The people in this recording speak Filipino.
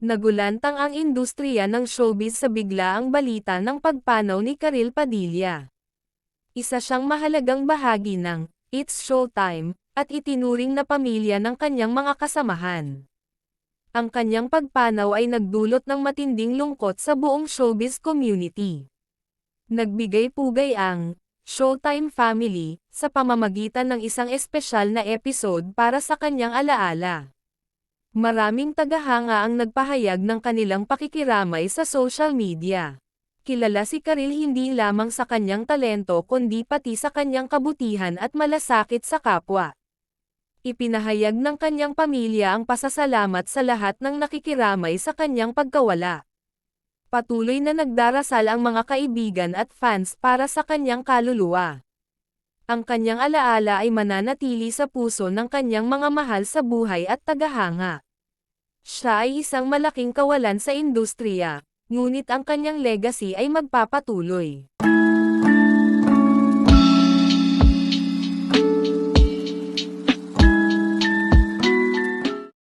Nagulantang ang industriya ng showbiz sa biglaang balita ng pagpanaw ni Karil Padilla. Isa siyang mahalagang bahagi ng It's Showtime at itinuring na pamilya ng kanyang mga kasamahan. Ang kanyang pagpanaw ay nagdulot ng matinding lungkot sa buong showbiz community. Nagbigay pugay ang Showtime Family sa pamamagitan ng isang espesyal na episode para sa kanyang alaala. Maraming tagahanga ang nagpahayag ng kanilang pakikiramay sa social media. Kilala si Karil hindi lamang sa kanyang talento kundi pati sa kanyang kabutihan at malasakit sa kapwa. Ipinahayag ng kanyang pamilya ang pasasalamat sa lahat ng nakikiramay sa kanyang pagkawala. Patuloy na nagdarasal ang mga kaibigan at fans para sa kanyang kaluluwa. Ang kanyang alaala ay mananatili sa puso ng kanyang mga mahal sa buhay at tagahanga. Siya ay isang malaking kawalan sa industriya, ngunit ang kanyang legacy ay magpapatuloy.